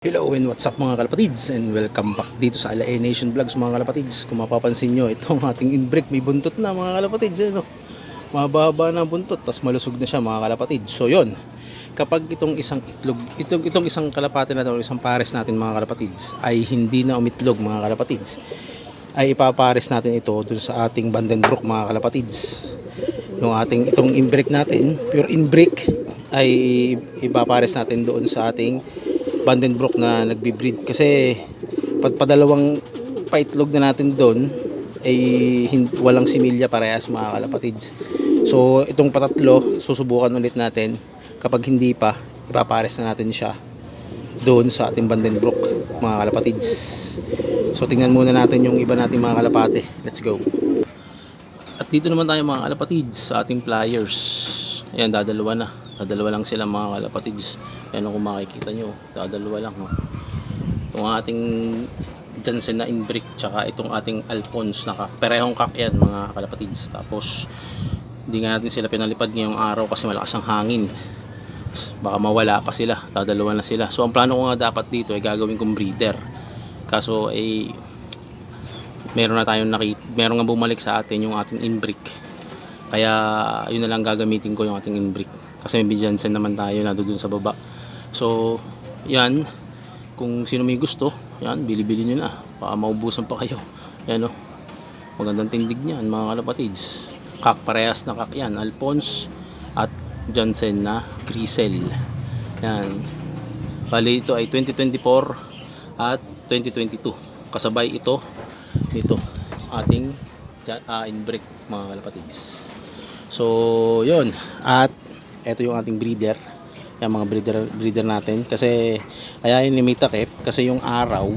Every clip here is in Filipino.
Hello and what's up mga kalapatids and welcome back dito sa Ala Nation Vlogs mga kalapatids. Kung mapapansin nyo, itong ating inbreak may buntot na mga kalapatids. Eh, no? Mababa na ang buntot, tas malusog na siya mga kalapatids. So yon kapag itong isang itlog, itong, itong isang kalapati natin o isang pares natin mga kalapatids ay hindi na umitlog mga kalapatids, ay ipapares natin ito dun sa ating Vandenbroek mga kalapatids. Yung ating itong inbreak natin, pure inbreak, ay ipapares natin doon sa ating Vandenbroek na nagbi-breed kasi padalawang paitlog na natin doon ay walang similya parehas mga kalapatids. So itong patatlo susubukan ulit natin kapag hindi pa ipapares na natin siya doon sa ating Vandenbroek mga kalapatids. So tingnan muna natin yung iba nating mga kalapate. Let's go. At dito naman tayo mga kalapatids sa ating pliers. Ayan, dadalawa na. Dadalawa lang sila mga kalapatids. Ayan kung makikita nyo, dadalawa lang. No? Itong ating Jansen na inbrick, tsaka itong ating Alphonse na. Perehong kak yan mga kalapatids. Tapos, hindi nga natin sila pinalipad ngayong araw kasi malakas ang hangin. Baka mawala pa sila, dadalawa na sila. So, ang plano ko nga dapat dito ay gagawin kong breeder. Kaso, ay meron na tayong nakita, meron nga bumalik sa atin yung ating inbrick. Kaya yun na lang gagamitin ko yung ating inbrick. Kasi may Jansen naman tayo na doon sa baba. So, yan. Kung sino may gusto, yan, bili-bili nyo na. Baka maubusan pa kayo. Yan o. Magandang tindig niyan mga kalapatids. Kak parehas na kak yan. Alphonse at Jansen na Grisel. Yan. Bali ito ay 2024 at 2022. Kasabay ito nito ating ja- ah, inbreak mga kalapatids. So, yun. At ito yung ating breeder. Yung mga breeder breeder natin kasi kaya yung limita kep kasi yung araw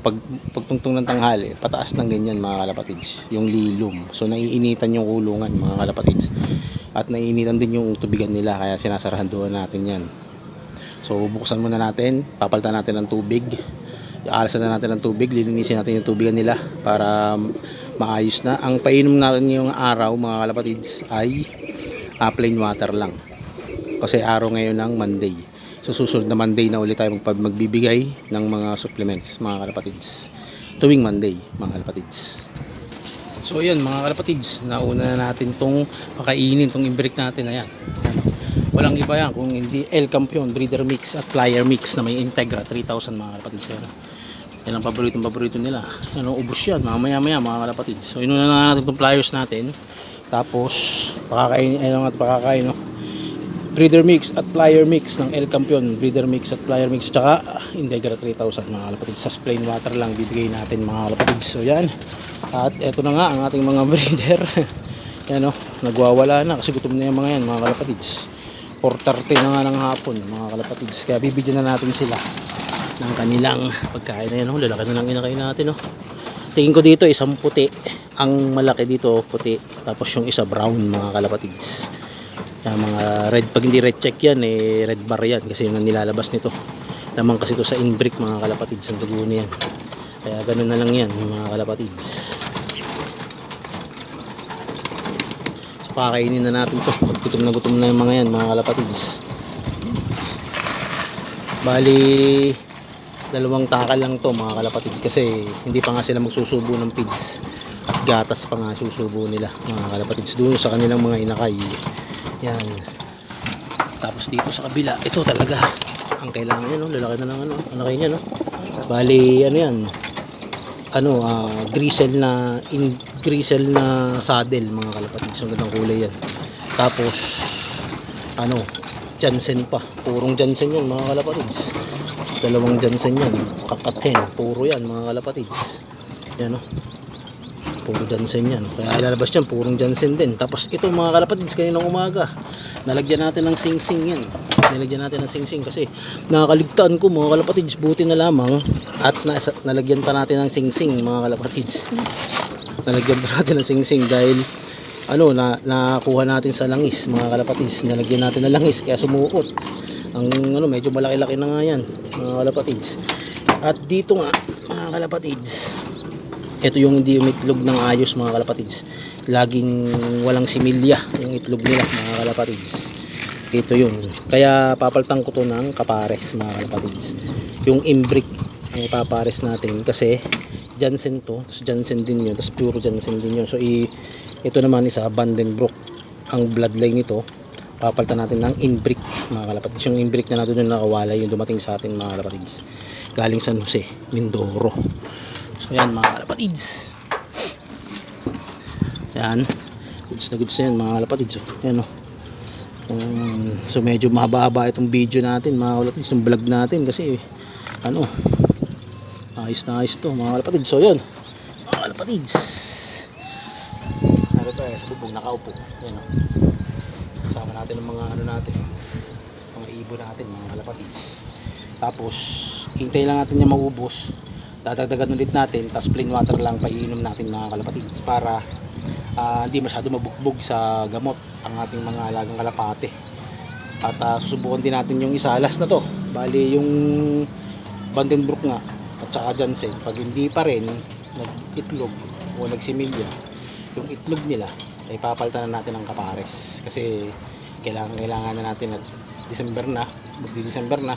pag pagtungtong ng tanghali, pataas ng ganyan mga kalapatids, yung lilom. So naiinitan yung kulungan mga kalapatids. At naiinitan din yung tubigan nila kaya sinasarahan doon natin yan. So buksan muna natin, papalitan natin ng tubig. Aalasan na natin ng tubig, lilinisin natin yung tubigan nila para maayos na. Ang painom natin yung araw mga kalapatids ay ah, plain water lang. Kasi araw ngayon ng Monday. So susunod na Monday na ulit tayo magpag- magbibigay ng mga supplements mga kalapatids. Tuwing Monday mga kalapatids. So yun mga kalapatids, nauna na natin tong pakainin, tong imbrick natin. Ayan. Walang iba yan kung hindi El Campion Breeder Mix at Flyer Mix na may Integra 3000 mga kalapatids. Yan. Yan ang paboritong paborito nila. Ano, ubos yan. Mamaya maya mga kalapatids. So inuna na natin tong flyers natin. Tapos pakakain, ayun nga pakakain no. Breeder Mix at Flyer Mix ng El Campion Breeder Mix at Flyer Mix tsaka Integra 3000 mga kalapatids. Sa plain water lang bibigay natin mga kalapatids. So yan. At eto na nga ang ating mga breeder. yan no, nagwawala na kasi gutom na yung mga yan mga kalapatids. 4.30 na nga ng hapon mga kalapatids. Kaya bibigyan na natin sila ng kanilang pagkain na yan. Oh, lalaki na lang inakain natin. Oh. Tingin ko dito isang puti. Ang malaki dito puti. Tapos yung isa brown mga kalapatids. Yung mga red, pag hindi red check yan, eh, red bar yan. Kasi yun ang nilalabas nito. Lamang kasi ito sa inbrick mga kalapatids. Ang dugo na yan. Kaya ganun na lang yan mga kalapatids. So kakainin na natin to. Gutom na gutom na yung mga yan mga kalapatids. Bali, dalawang takal lang to mga kalapatids kasi hindi pa nga sila magsusubo ng pigs. At gatas pa nga susubo nila mga kalapatids doon sa kanilang mga inakay. Yan. Tapos dito sa kabila ito talaga. Ang kailangan nyo no? lalaki na lang ano anakay niya no? Bali ano yan? Ano ah grisel na in grisel na saddle mga kalapatids sunod ang kulay yan. Tapos ano Jansen pa. Purong Jansen yan mga kalapatids. Dalawang Jansen yan. Kakaten puro yan mga kalapatids. Yan o puro Jansen yan. Kaya ilalabas yan purong Jansen din. Tapos ito mga kalapatids kaninang umaga nalagyan natin ng sing-sing yan. Nilagyan natin ng sing-sing kasi nakakaligtaan ko mga kalapatids. Buti na lamang at nalagyan pa natin ng sing-sing mga kalapatids. Nalagyan pa natin ng sing-sing dahil ano na nakuha natin sa langis mga kalapatids nalagyan natin ng langis kaya sumuot. Ang ano medyo malaki-laki na nga yan mga kalapatids at dito nga mga kalapatids ito yung hindi umitlog ng ayos mga kalapatids laging walang similya yung itlog nila mga kalapatids ito yun. Kaya papaltan ko to ng kapares mga kalapatids yung imbrick ang ipapares natin kasi Jansen to tapos Jansen din yun tapos puro Jansen din yun. So i, ito naman isa Vandenbroek ang bloodline nito. Papalitan natin ng inbrick mga kalapatids yung inbrick na natin yung nakawala yung dumating sa atin mga kalapatids galing San Jose Mindoro. So yan mga kalapatids yan. Goods na goods na yan mga kalapatids oh. yan oh. Um, so medyo mahaba-haba itong video natin mga kalapatids, itong vlog natin. Kasi ano ayos na ayos to mga kalapatids. So yun mga kalapatids. Ano to eh, sa bubong nakaupo. Yan o. Kasama natin ng mga ano natin, mga ibo natin mga kalapatids. Tapos hintay lang natin niya maubos. Dadagdagan ulit natin, tapos plain water lang paiinom natin mga kalapatids para ah, hindi masyado mabugbog sa gamot ang ating mga alagang kalapate. At ah, susubukan din natin yung isalas na to. Bali yung Vandenbroek nga at saka Jansen. Pag hindi pa rin nag-itlog o nagsimilya, yung itlog nila ay papalitan na natin ng kapares. Kasi kailangan kailangan na natin at December na, magdi-December na,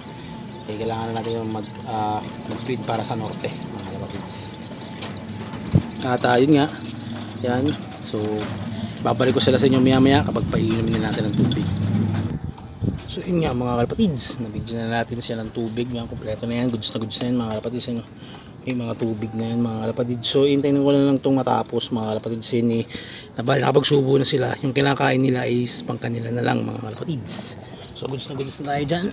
kaya kailangan na natin yung mag, ah, mag-breed para sa norte, mga kalapatids. At ah, yun nga, yan. So, babalik ko sila sa inyo maya maya kapag paiinumin na natin ng tubig. So yun nga mga kalapatids, nabigyan na natin siya ng tubig. Yan, kompleto na yan, goods na goods na yan mga kalapatids. Ano? Yung mga tubig na yan mga kalapatids. So hintayin ko na lang itong matapos mga kalapatids. Yun eh, nakapagsubo na sila. Yung kinakain nila is pang kanila na lang mga kalapatids. So goods na goods na tayo dyan.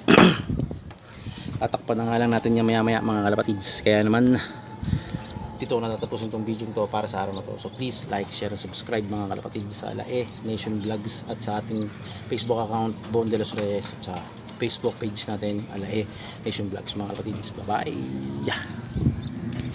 Tatakpan na nga lang natin yan maya maya mga kalapatids. Kaya naman, dito ko natatapusin tong video to para sa araw na to. So please like, share, and subscribe mga kalapatid sa Alae Nation Vlogs at sa ating Facebook account Bon de los Reyes at sa Facebook page natin Alae Nation Vlogs mga kalapatids. Bye bye! Yeah.